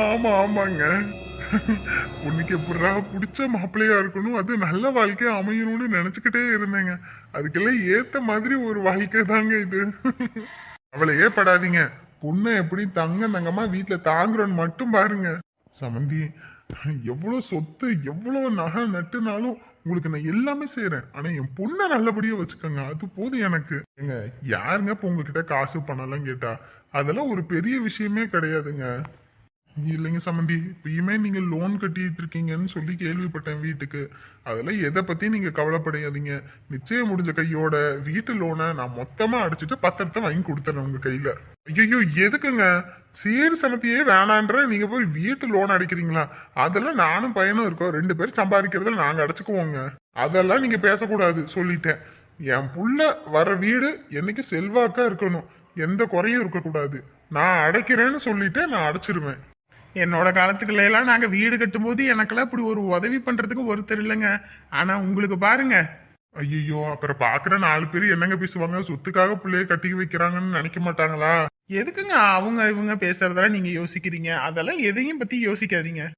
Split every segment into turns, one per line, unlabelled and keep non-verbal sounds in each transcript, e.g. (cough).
ஆமா ஆமாங்க. உனக்கு எப்படா பிடிச்ச மாப்பிள்ளையா இருக்கணும்? அது நல்ல வாழ்க்கையா அமையணும்னு நினைச்சுக்கிட்டே இருந்தேங்க. அதுக்கெல்லாம் ஏத்த மாதிரி ஒரு வாழ்க்கை தாங்க இது. அவளையே படாதீங்க பொண்ணை எப்படி தங்க தங்கமா வீட்டுல தாங்குறோன்னு மட்டும் பாருங்க. சமந்தி எவ்வளோ சொத்து எவ்வளோ நகை நட்டுனாலும் உங்களுக்கு நான் எல்லாமே செய்யறேன் ஆனா என் பொண்ணை நல்லபடியா வச்சுக்கோங்க. அது போதும் எனக்கு. எங்க யாருங்க இப்போ உங்ககிட்ட காசு பணம்லாம் கேட்டா? அதெல்லாம் ஒரு பெரிய விஷயமே கிடையாதுங்க. இல்லைங்க சம்மந்தி இப்பயுமே நீங்கள் லோன் கட்டிட்டு இருக்கீங்கன்னு சொல்லி கேள்விப்பட்டேன் வீட்டுக்கு. அதெல்லாம் எதை பற்றியும் நீங்கள் கவலைப்படையாதீங்க நிச்சயம் முடிஞ்ச கையோட வீட்டு லோனை நான் மொத்தமாக அடிச்சுட்டு பத்திரத்தை வாங்கி கொடுத்துறேன் உங்கள் கையில். ஐயோ எதுக்குங்க? சீர் சமத்தியே வேணான்ற நீங்கள் போய் வீட்டு லோன் அடிக்கிறீங்களா? அதெல்லாம் நானும் பையனும் இருக்கோம். ரெண்டு பேரும் சம்பாதிக்கிறதுல நாங்கள் அடைச்சிக்குவோங்க. அதெல்லாம் நீங்கள் பேசக்கூடாது சொல்லிட்டேன். என் புள்ள வர வீடு என்னைக்கு செல்வாக்காக இருக்கணும். எந்த குறையும் இருக்கக்கூடாது. நான் அடைக்கிறேன்னு சொல்லிட்டு நான் அடைச்சிருவேன்.
என்னோட காலத்துக்குள்ள எல்லாம் நாங்க வீடு கட்டும்போது எனக்கெல்லாம் இப்படி ஒரு உதவி பண்றதுக்கு ஒருத்தர் இல்லைங்க. ஆனா உங்களுக்கு பாருங்க.
ஐயோ அப்புறம் பாக்குற நாலு பேர் என்னங்க பேசுவாங்க? சொத்துக்காக பிள்ளைய கட்டி வைக்கிறாங்கன்னு நினைக்க மாட்டாங்களா?
எதுக்குங்க அவங்க இவங்க பேசுறதெல்லாம் நீங்க யோசிக்கிறீங்க? அதெல்லாம் எதையும் பத்தி யோசிக்காதீங்க.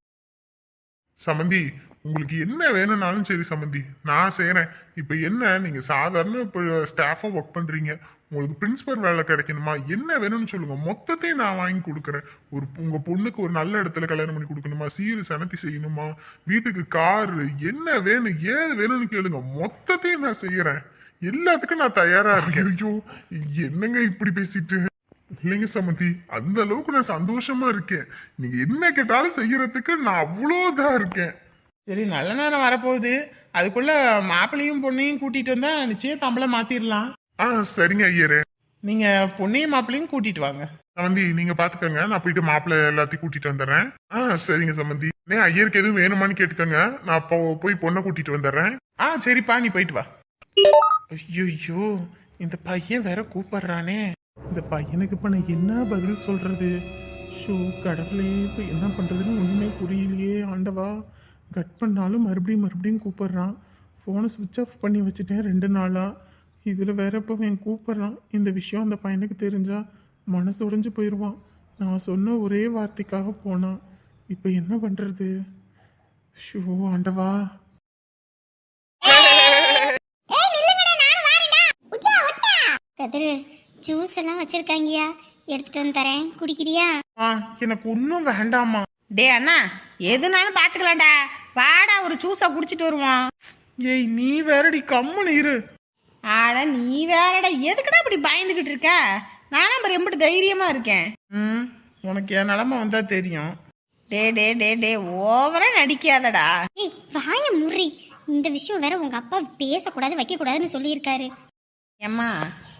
சமந்தி உங்களுக்கு என்ன வேணும்னாலும் சரி சமந்தி. நான் செய்றேன். இப்போ என்ன நீங்க சாதாரண இப்போ ஸ்டாஃபா ஒர்க் பண்றீங்க. உங்களுக்கு பிரின்சிபல் வேலை கிடைக்கணுமா? என்ன வேணும்னு சொல்லுங்க. மொத்தத்தையும் நான் வாங்கி கொடுக்குறேன். ஒரு உங்க பொண்ணுக்கு ஒரு நல்ல இடத்துல கல்யாணம் பண்ணி கொடுக்கணுமா? சீரு சனத்தி செய்யணுமா? வீட்டுக்கு கார் என்ன வேணும் ஏது வேணும்னு கேளுங்க. மொத்தத்தையும் நான் செய்யறேன். எல்லாத்துக்கும் நான் தயாரா இருக்கேன். ஐயோ என்னங்க இப்படி பேசிட்டு? இல்லைங்க சமந்தி அந்த அளவுக்கு நான் சந்தோஷமா இருக்கேன். நீங்க என்ன கேட்டாலும் செய்யறதுக்கு நான் அவ்வளோதான் இருக்கேன்.
சரி நல்ல நேரம் வரப்போகுது. அதுக்குள்ள மாப்பிள்ளையும் பொண்ணையும் கூட்டிட்டு வந்தா நிச்சயம் தம்பளை மாத்திரலாம்.
ஆ சரிங்க ஐயரே.
நீங்க பொண்ணையும் மாப்பிள்ளையும் கூட்டிட்டு வாங்க.
சமந்தி நீங்க பாத்துக்கோங்க. நான் போயிட்டு மாப்பிள்ளை எல்லாத்தையும் கூட்டிட்டு வந்துடுறேன் ஆ சரிங்க சமந்தி. நே ஐயருக்கு எதுவும் வேணுமான்னு கேட்டுக்கோங்க. நான் அப்போ போய் பொண்ணை கூட்டிட்டு வந்துடுறேன்
ஆ சரிப்பா நீ போயிட்டு வா. ஐயோ இந்த பையன் வேற கூப்பிடுறானே. இந்த பையனுக்கு இப்ப நான் என்ன பதில் சொல்றது? ஷோ கடவுளே இப்போ என்ன பண்றதுன்னு ஒண்ணுமே புரியலையே ஆண்டவா. கட் பண்ணாலும் மறுபடியும் மறுபடியும் கூப்பிடுறான். ஃபோனை சுவிட்ச் ஆஃப் பண்ணி வச்சுட்டேன் ரெண்டு நாளா. இதில் வேற இப்போ அவன் கூப்பிடுறான். இந்த விஷயம் அந்த பையனுக்கு தெரிஞ்சா மனசு உடைஞ்சு போயிடுவான். நான் சொன்ன ஒரே வார்த்தைக்காக போனான். இப்போ என்ன பண்றது? ஷோ ஆண்டவா.
கதிரு ஜூஸ் எல்லாம் வச்சிருக்காங்கயா எடுத்துட்டு வந்து தரேன். குடிக்கிறியா?
ஆ எனக்கு ஒன்றும் வேண்டாமா
டே அண்ணா எதுனாலும் பாத்துக்கலாம்டா வாடா ஒரு ஜூஸை குடிச்சிட்டு வருவோம்.
ஏய் நீ வேறடி கம்முன்னு இரு.
ஆட நீ வேறடா எதுக்குடா இப்படி பயந்துகிட்டு இருக்க? நானும் அப்புறம் எப்படி தைரியமா இருக்கேன்.
ம் உனக்கு என் நிலமை வந்தா தெரியும்.
டே டே டே டே ஓவரா நடிக்காதடா.
ஏய் வாய முறி. இந்த விஷயம் வேற உங்க அப்பா பேசக்கூடாது வைக்கக்கூடாதுன்னு சொல்லியிருக்காரு.
ஏம்மா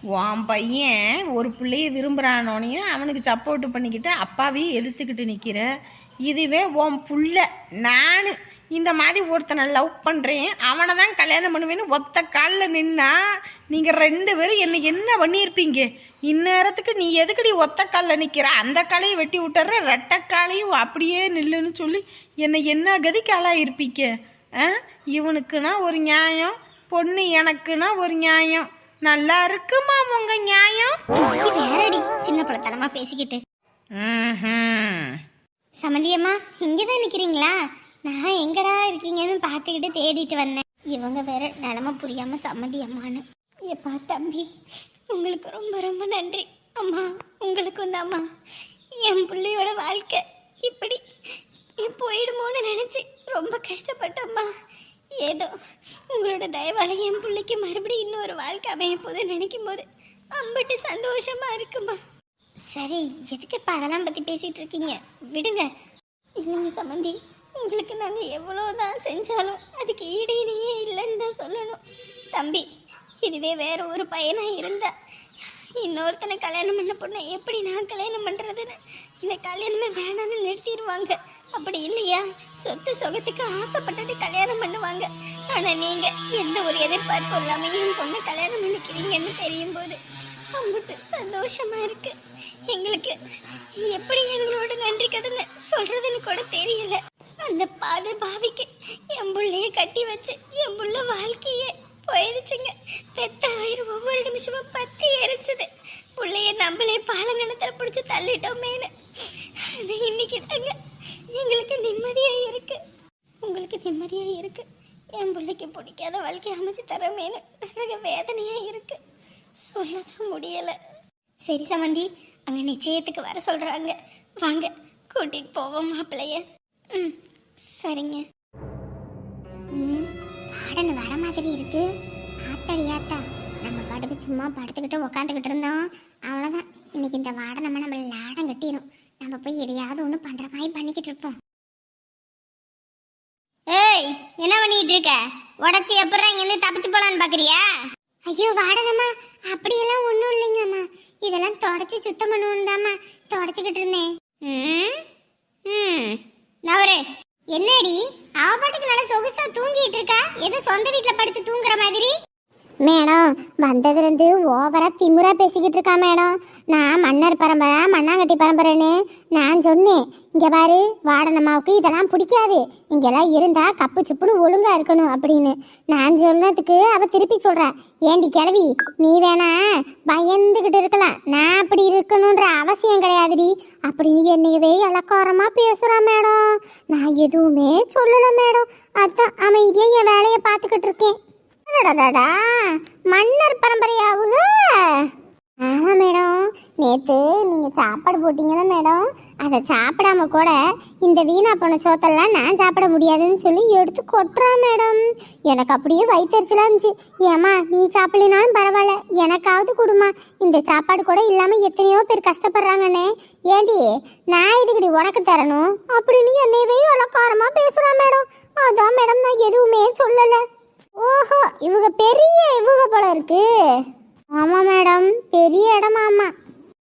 உன் பையன் ஒரு பிள்ளைய விரும்புறானோனையும் அவனுக்கு சப்போர்ட் பண்ணிக்கிட்டு அப்பாவையும் எதிர்த்துக்கிட்டு நிற்கிற இதுவே உன் புள்ள நான். இந்த மாதிரி ஒருத்தனை லவ் பண்ணுறேன் அவனை தான் கல்யாணம் பண்ணுவேன்னு ஒத்த காலில் நின்னா நீங்கள் ரெண்டு பேரும் என்னை என்ன பண்ணியிருப்பீங்க? இந்நேரத்துக்கு நீ எதுக்குடி ஒத்த காலில் நிற்கிற அந்த காலையும் வெட்டி விட்டுற ரெட்டை காலையும் அப்படியே நில்லுன்னு சொல்லி என்னை என்ன கதிக்கு ஆளாயிருப்பீங்க ஆ? இவனுக்குன்னா ஒரு நியாயம் பொண்ணு எனக்குன்னா ஒரு நியாயம். நல்லா இருக்குமா உங்க நியாயம்?
வேறடி சின்ன பழத்தனமா பேசிக்கிட்டு. சமந்தியம்மா இங்கதான் நிக்கிறீங்களா? நான் எங்கடா இருக்கீங்கன்னு பார்த்துக்கிட்டு தேடிட்டு வந்தேன். இவங்க வேற நிலமை புரியாம சம்மதியம்மான்னு ஏப்பா எப்பா தம்பி உங்களுக்கு ரொம்ப ரொம்ப நன்றி. அம்மா உங்களுக்கும் அம்மா என் பிள்ளையோட வாழ்க்கை இப்படி போயிடுமோன்னு நினச்சி ரொம்ப கஷ்டப்பட்டோம்மா. ஏதோ உங்களோட தயவால என் பிள்ளைக்கு மறுபடியும் இன்னொரு வாழ்க்கை அமைய போது நினைக்கும் போது அம்பிட்டு சந்தோஷமா இருக்குமா? சரி எதுக்கு இப்போ அதெல்லாம் பற்றி பேசிகிட்டு இருக்கீங்க? விடுங்க. இல்லைங்க சம்மந்தி. உங்களுக்கு நாங்கள் எவ்வளோதான் செஞ்சாலும் அதுக்கு ஈடு இணையே இல்லைன்னு தான் சொல்லணும். தம்பி இதுவே வேற ஒரு பையனாக இருந்தா இன்னொருத்தனை கல்யாணம் பண்ண பொண்ணை எப்படி நான் கல்யாணம் பண்ணுறதுன்னு இந்த கல்யாணமே வேணான்னு நிறுத்திடுவாங்க. அப்படி இல்லையா? சொத்து சுகத்துக்கு ஆசைப்பட்டுட்டு கல்யாணம் பண்ணுவாங்க. ஆனால் நீங்கள் எந்த ஒரு எதிர்பார்ப்பும் இல்லாமல் என் பொண்ணை கல்யாணம் பண்ணிக்கிறீங்கன்னு தெரியும் போது அம்புட்டு சந்தோஷமாக இருக்குது எங்களுக்கு எப்படி எங்களோட நன்றி கடனை சொல்கிறதுன்னு கூட தெரியல. அந்த பாதை பாவிக்கு என் பிள்ளைய கட்டி வச்சு என் புள்ள வாழ்க்கையே போயிடுச்சுங்க பெத்த வயிறு ஒவ்வொரு நிமிஷமும் பத்தி எரிச்சுது. பிள்ளைய நம்மளே பாலங்கணத்தில் பிடிச்சி தள்ளிட்டோமேனு அது இன்னைக்கு தாங்க எங்களுக்கு நிம்மதியாக இருக்கு. உங்களுக்கு நிம்மதியாக இருக்கு. என் பிள்ளைக்கு பிடிக்காத வாழ்க்கையை அமைச்சு தரமேனு நிறைய வேதனையாக இருக்கு. சொல்லதான் முடியலை. சரி சமந்தி அங்கே நிச்சயத்துக்கு வர சொல்கிறாங்க வாங்க கூட்டிகிட்டு போவோம் மாப்பிள்ளைய. ம். சரிங்க. ம் பாடன்னு வர மாதிரி இருக்கு. ஆத்தாடி ஆத்தா. நம்ம பாட்டுக்கு சும்மா படுத்துக்கிட்டு உக்காந்துக்கிட்டு இருந்தோம் அவ்வளோதான் இன்னைக்கு இந்த வாடை நம்ம நம்மள லாடம் கட்டிடும் நம்ம போய் எதையாவது ஒன்று பண்ணுற மாதிரி பண்ணிக்கிட்டு இருப்போம். ஏய் என்ன பண்ணிட்டு இருக்க? உடச்சி எப்பறம் இங்கேருந்து தப்பிச்சு போலான்னு பார்க்குறியா ஐயோ வாடகம்மா. அப்படியெல்லாம் ஒன்றும் இல்லைங்கம்மா. இதெல்லாம் தொடச்சி சுத்தம் பண்ணுவோம் தாம்மா தொடச்சிக்கிட்டு இருந்தேன். ம் ம். நவரே என்னடி அவ பாட்டுக்கு நல்லா சொகுசா தூங்கிட்டு இருக்கா? ஏதோ சொந்த வீட்டுல படுத்து தூங்குற மாதிரி? மேடம் வந்ததுலேருந்து ஓவராக திமுறாக பேசிக்கிட்டு இருக்கா மேடம். நான் மன்னர் பரம்பரை மண்ணாங்கட்டி பரம்பரைன்னு நான் சொன்னேன். இங்கே பாரு வாடனம்மாவுக்கு இதெல்லாம் பிடிக்காது. இங்கெல்லாம் இருந்தால் கப்பு சுப்புன்னு ஒழுங்காக இருக்கணும் அப்படின்னு. நான் சொன்னதுக்கு அவள் திருப்பி சொல்றா ஏண்டி கிழவி நீ வேணா பயந்துக்கிட்டு இருக்கலாம். நான் அப்படி இருக்கணுன்ற அவசியம் கிடையாதுடி. அப்படின்னு என்னையவே இலக்காரமாக பேசுகிறான் மேடம். நான் எதுவுமே சொல்லலை மேடம். அதான் அமைதியா என் வேலையை பார்த்துக்கிட்டு இருக்கேன். அடடடா, மன்னர் பரம்பரையாவுக ஆமாம் மேடம் நேற்று நீங்கள் சாப்பாடு போட்டீங்கல்ல மேடம் அதை சாப்பிடாம கூட இந்த வீணா போன சோத்தெல்லாம் நான் சாப்பிட முடியாதுன்னு சொல்லி எடுத்து கொட்டுறா மேடம். எனக்கு அப்படியே வயிற்றுச்சலாக இருந்துச்சு. ஏமா நீ சாப்பிடலினாலும் பரவாயில்ல எனக்காவது கொடுமா இந்த சாப்பாடு கூட இல்லாமல் எத்தனையோ பேர் கஷ்டப்படுறாங்கண்ணே. ஏண்டி நான் இதுக்கடி உனக்கு தரணும்? அப்படின்னு என்னையவே இலக்காரமா பேசுகிறான் மேடம். அதான் மேடம் நான் எதுவுமே சொல்லலை. ஓஹோ இவங்க பெரிய இவங்க போல இருக்கு. ஆமா மேடம் பெரிய இடமா ஆமா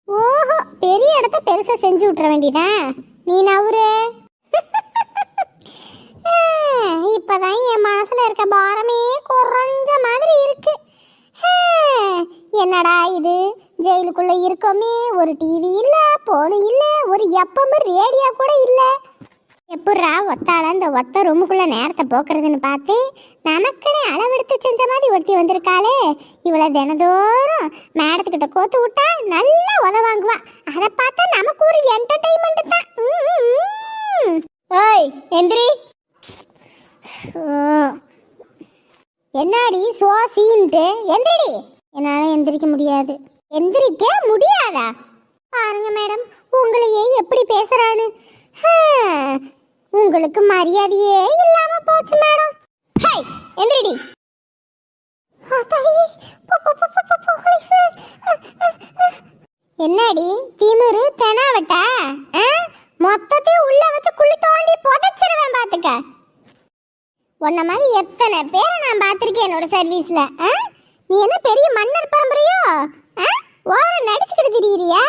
ஓஹோ பெரிய இடத்த பெருசா செஞ்சு விட்டுற வேண்டியதான் நீ நவுரு (laughs) இப்பதான் என் மனசுல இருக்க பாரமே குறைஞ்ச மாதிரி இருக்கு. என்னடா இது? ஜெயிலுக்குள்ள இருக்கோமே ஒரு டிவி இல்ல போனு இல்ல ஒரு எப்பவும் ரேடியோ கூட இல்லை. எப்பட்றா ஒத்தால இந்த ஒத்த ரூமுக்குள்ள நேரத்தை போக்குறதுன்னு பார்த்து நமக்குன்னு அளவெடுத்து செஞ்ச மாதிரி ஒருத்தி வந்திருக்காளே. இவளை தினதோறும் மேடத்துக்கிட்ட கோத்து விட்டா நல்லா உதவாங்குவா அதை பார்த்தா நமக்கு ஒரு என்டர்டைன்மெண்ட் தான். ஓய் எந்திரி. ஓ. என்னடி சோசின்ட்டு எந்திரிடி. என்னால் எந்திரிக்க முடியாது. எந்திரிக்க முடியாதா? பாருங்க மேடம் உங்களையே எப்படி பேசுகிறான்னு உங்களுக்கு மரியாதையே இல்லாம போச்சு மேடம். ஹை எந்திரடி. என்னடி திமிரு தெனாவட்டா? ஆ? மொத்தத்தையும் உள்ள வச்சு குழி தோண்டி புதைச்சிருவேன் பாத்துக்க. உன்ன மாதிரி எத்தனை பேரை நான் பார்த்துருக்கேன் என்னோட சர்வீஸ்ல ஆ? நீ என்ன பெரிய மன்னர் பரம்பரையோ? ஆ? ஓரம் நடிச்சுக்கிட்டு திரியிறியா?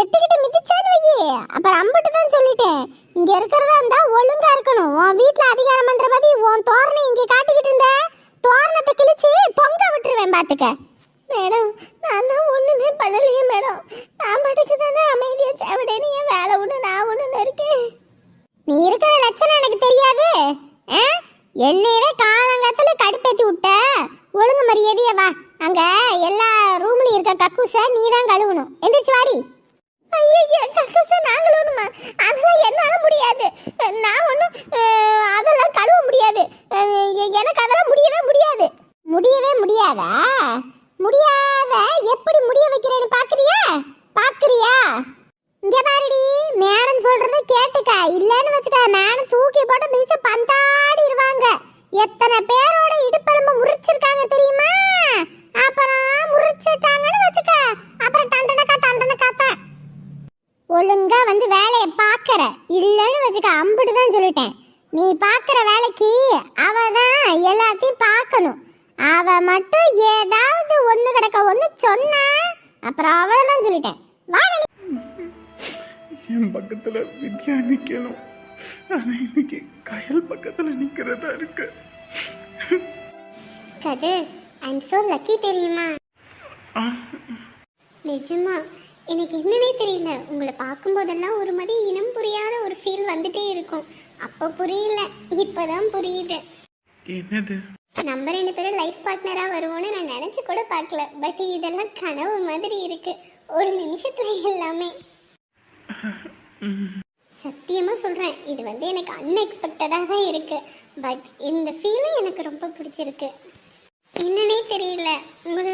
எட்டுக்கிட்டு மிதிச்சான்னு வையே. அப்புறம் அம்பிட்டு தான் சொல்லிட்டேன். இங்க இருக்கிறதா இருந்தா ஒழுங்கா இருக்கணும். உன் வீட்டுல அதிகாரம் பண்ற மாதிரி உன் தோரணை இங்க காட்டிக்கிட்டு இருந்த தோரணத்தை கிழிச்சு தொங்க விட்டுருவேன் பாத்துக்க. மேடம் நான் தான் ஒண்ணுமே பண்ணலையே மேடம். நான் பாட்டுக்கு தானே அமைதியா சேவடேன்னு என் வேலை ஒண்ணு நான் ஒண்ணு இருக்கேன். நீ இருக்கிற லட்சணம் எனக்கு தெரியாது. ஆ? என்னையவே காலங்காத்துல கடுப்பேத்தி விட்ட. ஒழுங்கு மரியாதையா வா. அங்க எல்லா ரூம்லயும் இருக்க கக்கூச நீ தான் கழுவணும். எந்திரிச்சு வாடி. ஐயய்ய கக்கூச நாங்களும் ஒன்றுமா அதெல்லாம் என்னால முடியாது. நான் ஒன்றும் அதெல்லாம் கழுவ முடியாது. எனக்கு அதெல்லாம் முடியவே முடியாது. முடியவே முடியாதா? முடியாத எப்படி முடிய வைக்கிறேன்னு பார்க்குறியா பார்க்குறியா இங்கே பாருடி மேடம் சொல்கிறத கேட்டுக்க. இல்லைன்னு வச்சுக்க மேடம் தூக்கி போட்டு மிதிச்சு பந்தாடிடுவாங்க. எத்தனை பேரோட இடுப்பெலும்பு முறிச்சிருக்காங்க தெரியுமா அப்புறம் முறிச்சிட்டாங்கன்னு வச்சுக்க அப்புறம் டண்டனக்கா டண்டனக்கா தான் ஒழுங்கா வந்து வேலையை பார்க்கற இல்லைன்னு வச்சுக்க அம்பிட்டு தான் சொல்லிட்டேன் நீ பார்க்குற வேலைக்கு அவ தான் எல்லாத்தையும் பார்க்கணும். அவ மட்டும் ஏதாவது ஒன்று கிடக்க ஒன்று சொன்னா அப்புறம் அவ்வளோதான் சொல்லிட்டேன்.
என் பக்கத்துல வித்யா நிக்கணும். ஆனா இன்னைக்கு கயல் பக்கத்துல நிக்கிறதா இருக்கு.
கதிர் ஐம் so லக்கி தெரியுமா? நிஜமா எனக்கு என்னன்னே தெரியல. உங்களை பார்க்கும்போதெல்லாம் ஒரு மாதிரி இனம் புரியாத ஒரு ஃபீல் வந்துட்டே இருக்கும். அப்போ புரியல. இப்போதான் புரியுது.
என்னது?
நம்ம ரெண்டு பேரும் லைஃப் பார்ட்னராக வருவோம்னு நான் நினச்சி கூட பார்க்கல. பட் இதெல்லாம் கனவு மாதிரி இருக்கு. ஒரு நிமிஷத்துல எல்லாமே. சத்தியமா சொல்றேன். இது வந்து எனக்கு அன்எக்ஸ்பெக்டடாக தான் இருக்கு. பட் இந்த ஃபீலும் எனக்கு ரொம்ப பிடிச்சிருக்கு. என்னன்னே தெரியல. உங்களை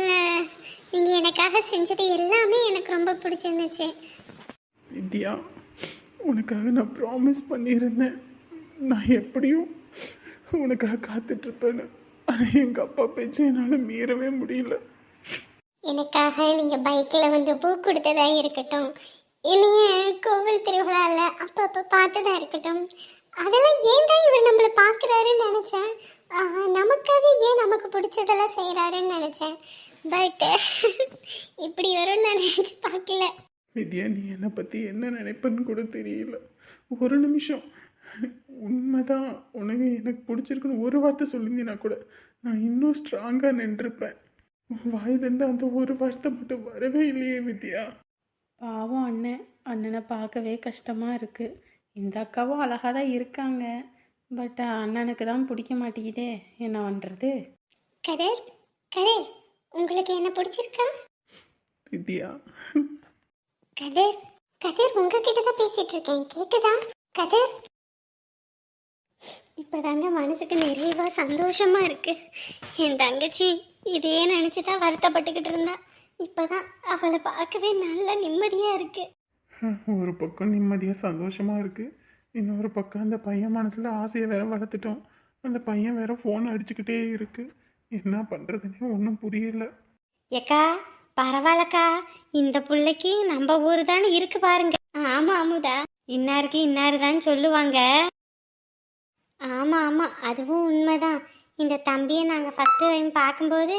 நீங்க எனக்காக செஞ்சது எல்லாமே எனக்கு ரொம்ப பிடிச்சிருந்துச்சு.
வித்யா உனக்காக நான் ப்ராமிஸ் பண்ணியிருந்தேன். நான் எப்படியும் உனக்காக காத்துட்ருப்பேன்னு. ஆனால் எங்கள் அப்பா பேச்சு என்னால் மீறவே முடியல.
எனக்காக நீங்க பைக்ல வந்து பூ கொடுத்ததா இருக்கட்டும். இனிய கோவில் திருவிழால அப்பப்ப பார்த்ததா இருக்கட்டும். அதெல்லாம் ஏன்டா இவர் நம்மளை பார்க்குறாருன்னு நினச்சேன். நமக்காக ஏன் நமக்கு பிடிச்சதெல்லாம் செய்கிறாருன்னு நினச்சேன். பட் இப்படி வரும்னு நான் நினச்சி பார்க்கல.
வித்யா நீ என்னை பற்றி என்ன நினைப்பேன்னு கூட தெரியல. ஒரு நிமிஷம். உண்மைதான். உனக்கு எனக்கு பிடிச்சிருக்குன்னு ஒரு வார்த்தை சொல்லியிருந்தீனா கூட நான் இன்னும் ஸ்ட்ராங்காக நின்றுருப்பேன் உன் வாயிலேருந்து அந்த ஒரு வார்த்தை மட்டும் வரவே இல்லையே வித்யா.
பாவம் அண்ணன் அண்ணனை பார்க்கவே கஷ்டமாக இருக்குது இந்த அக்காவும் அழகாக தான் இருக்காங்க. பட் அண்ணனுக்கு தான் பிடிக்க மாட்டேங்குதே. என்ன பண்ணுறது
கதிர் கதிர் உங்களுக்கு என்ன பிடிச்சிருக்கா?
வித்யா.
கதிர் கதிர் உங்ககிட்ட தான் பேசிட்டு இருக்கேன். கேக்குதா? கதிர் இப்பதாங்க மனசுக்கு நிறைவா சந்தோஷமா இருக்கு. என் தங்கச்சி இதே நினைச்சு தான் வருத்தப்பட்டுக்கிட்டு இருந்தா. இப்பதான் அவளை பார்க்கவே நல்ல நிம்மதியா இருக்கு.
ஒரு பக்கம் நிம்மதியாக சந்தோஷமாக இருக்குது இன்னொரு பக்கம் அந்த பையன் மனசில் ஆசையை வேற வளர்த்துட்டோம். அந்த பையன் வேற ஃபோன் அடிச்சுக்கிட்டே இருக்குது என்ன பண்ணுறதுன்னே ஒன்றும் புரியல.
ஏக்கா பரவாயில்லக்கா. இந்த புள்ளைக்கு நம்ம ஊர் தானே இருக்கு பாருங்க. ஆமா அமுதா. இன்னாருக்கு இன்னாரு தான் சொல்லுவாங்க. ஆமாம் ஆமாம் அதுவும் உண்மைதான். இந்த தம்பியை நாங்கள் ஃபஸ்ட்டு டைம் பார்க்கும்போது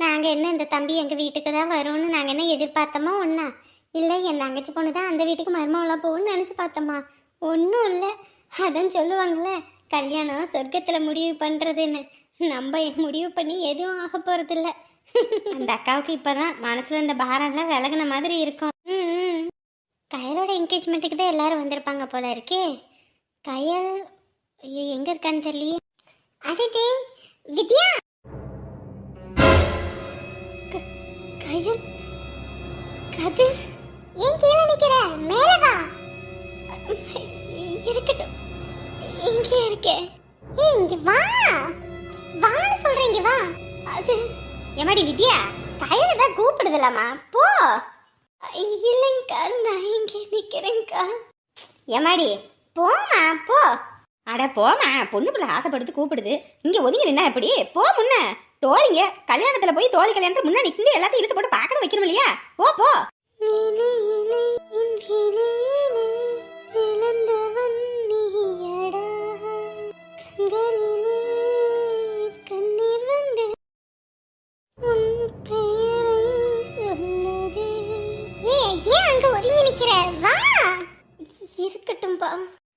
நாங்கள் என்ன இந்த தம்பி எங்கள் வீட்டுக்கு தான் வரும்னு நாங்கள் என்ன எதிர்பார்த்தோமா ஒன்றா இல்லை என் தங்கச்சி பொண்ணு தான் அந்த வீட்டுக்கு மருமவளாக போகும்னு நினச்சி பார்த்தோமா? ஒன்றும் இல்லை. அதான் சொல்லுவாங்கள்ல கல்யாணம் சொர்க்கத்தில் முடிவு பண்ணுறதுன்னு நம்ம முடிவு பண்ணி எதுவும் ஆக போகிறதில்ல அந்த அக்காவுக்கு இப்போதான் மனசில் இந்த பாரம்லாம் விலகின மாதிரி இருக்கும். ம், கயலோட என்கேஜ்மெண்ட்டுக்கு தான் எல்லோரும் வந்திருப்பாங்க போல இருக்கே. கயல் ஐயோ எங்க இருக்கான்னு தெரியலையே. அடடே வித்யா? க- கயல் கதிர் ஏன் கீழே நிக்கிற? மேல வா. இருக்கட்டும். இங்கே இருக்கே. ஏய் இங்க வா. வான்னு சொல்றேன் இங்க வா. அது எமாடி வித்யா கயல் தான் கூப்பிடுதலாமா போ. இல்லைங்கக்கா நான் இங்கே நிக்கிறேன்க்கா. எமாடி போமா போ.
அட போமா பொண்ணு பிள்ளை ஆசைப்படுத்து கூப்பிடுது. இங்க ஒதுங்கி நின்னா எப்படி? போ முன்ன. தோழிங்க கல்யாணத்துல போய் தோழி கல்யாணத்துல முன்னாடி நின்று எல்லாத்தையும் இழுத்து போட்டு பார்க்கணும் வைக்கணும் இல்லையா? போ போ.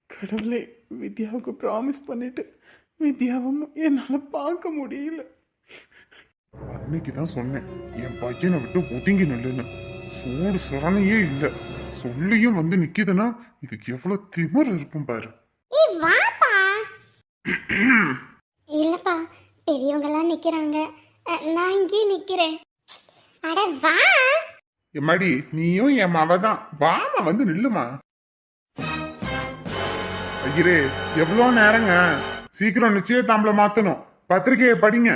கடவுளே. வித்யாவுக்கு ப்ராமிஸ் பண்ணிட்டு வித்யாவும் என்னால் பார்க்க முடியல.
அன்னைக்கு தான் சொன்னேன் என் பையனை விட்டு ஒதுங்கி நில்லுன்னு. சூடு சுரணையே இல்லை. சொல்லியும் வந்து நிக்குதுன்னா இதுக்கு எவ்வளவு திமிர் இருக்கும் பாரு.
இல்லப்பா பெரியவங்கெல்லாம் நிக்கிறாங்க. அஹ், நான் இங்கே நிக்கிறேன். அட வா.
எம்மாடி நீயும் என் மவ தான் வாமா வந்து நில்லுமா. ஐயரே எவ்வளோ நேரங்க? சீக்கிரம் நிச்சயதாம்பளம் மாத்தணும். பத்திரிக்கையை படிங்க.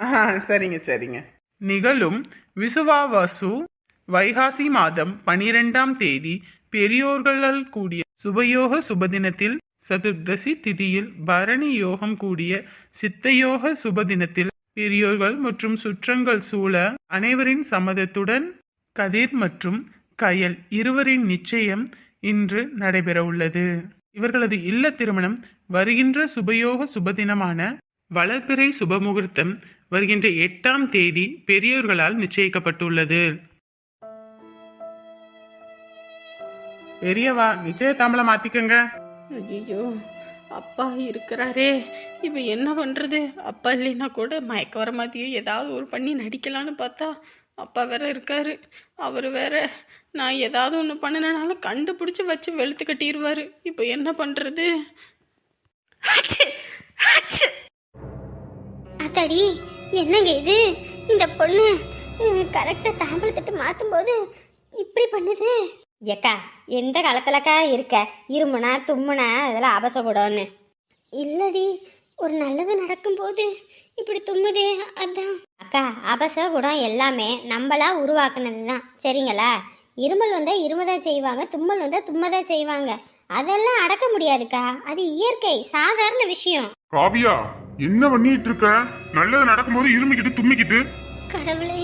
ஆ சரிங்க சரிங்க. நிகழும் விசுவாவாசு வைகாசி மாதம் பனிரெண்டாம் தேதி பெரியோர்களால் கூடிய சுபயோக சுபதினத்தில் சதுர்தசி திதியில் பரணி யோகம் கூடிய சித்தயோக சுபதினத்தில் பெரியோர்கள் மற்றும் சுற்றங்கள் சூழ அனைவரின் சம்மதத்துடன் கதிர் மற்றும் கயல் இருவரின் நிச்சயம் இன்று நடைபெறவுள்ளது. இவர்களது இல்ல திருமணம் வருகின்ற சுபயோக சுபதினமான வளர்பிறை சுபமுகூர்த்தம் வருகின்ற எட்டாம் தேதி பெரியோர்களால் நிச்சயிக்கப்பட்டுள்ளது. பெரியவா நிச்சயதாமலை மாத்திக்கங்க
ஐயோ அப்பா இருக்கிறாரே. இப்போ என்ன பண்ணுறது அப்பா இல்லைன்னா கூட மயக்க வர மாதிரியோ ஏதாவது ஒரு பண்ணி நடிக்கலான்னு பார்த்தா அப்பா வேற இருக்காரு. அவர் வேற நான் ஏதாவது ஒன்று பண்ணினாலும் கண்டுபிடிச்சி வச்சு வெளுத்து கட்டிடுவார் இப்போ என்ன பண்ணுறது
அத்தாடி என்னங்க இது? இந்த பொண்ணு கரெக்டாக தாம்பளத்திட்டு மாற்றும் போது இப்படி பண்ணுது. ஏக்கா எந்த காலத்துலக்கா இருக்க? இருமுனா தும்முனா இதெல்லாம் அபசகுடம்னு இல்லடி ஒரு நல்லது நடக்கும்போது இப்படி தும்முதே அதான். அக்கா அபசகுடம் எல்லாமே நம்மளா உருவாக்குனது தான் சரிங்களா? இருமல் வந்தால் இருமதான் செய்வாங்க தும்மல் வந்தால் தும்மதான் செய்வாங்க. அதெல்லாம் அடக்க முடியாதுக்கா. அது இயற்கை சாதாரண விஷயம்.
காவியா என்ன பண்ணிட்டு இருக்க? நல்லது நடக்கும்போது இருமிக்கிட்டு தும்மிக்கிட்டு.
கடவுளே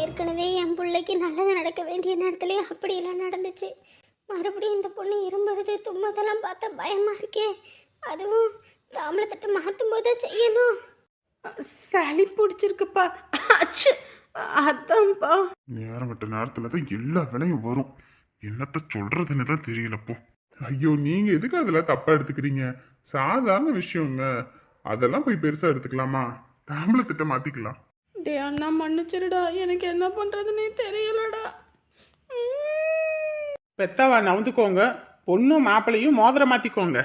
ஏற்கனவே என் பிள்ளைக்கு நல்லது நடக்க வேண்டிய நேரத்துலயே அப்படியெல்லாம் நடந்துச்சு. மறுபடியும் இந்த பொண்ணு இரும்புறது தும்மதெல்லாம் பார்த்தா பயமா இருக்கே. அதுவும் தாம்பளத்தட்டு மாற்றும் போது செய்யணும்.
சளி பிடிச்சிருக்குப்பா. அச்சு. அதான்ப்பா.
நேரம் விட்ட நேரத்துல தான் எல்லா வேலையும் வரும். என்னத்த சொல்றதுன்னு தான் தெரியலப்போ. ஐயோ நீங்க எதுக்கு அதெல்லாம் தப்பா எடுத்துக்கிறீங்க? சாதாரண விஷயங்க. அதெல்லாம் போய் பெருசா எடுத்துக்கலாமா? தாம்பளத்திட்ட மாத்திக்கலாம்.
டே அண்ணா மன்னிச்சிருடா. எனக்கு என்ன பண்றதுன்னே தெரியலடா.
பெத்தவா நவுந்துக்கோங்க. பொண்ணும் மாப்பிளையும் மோதிரம் மாத்திக்கோங்க.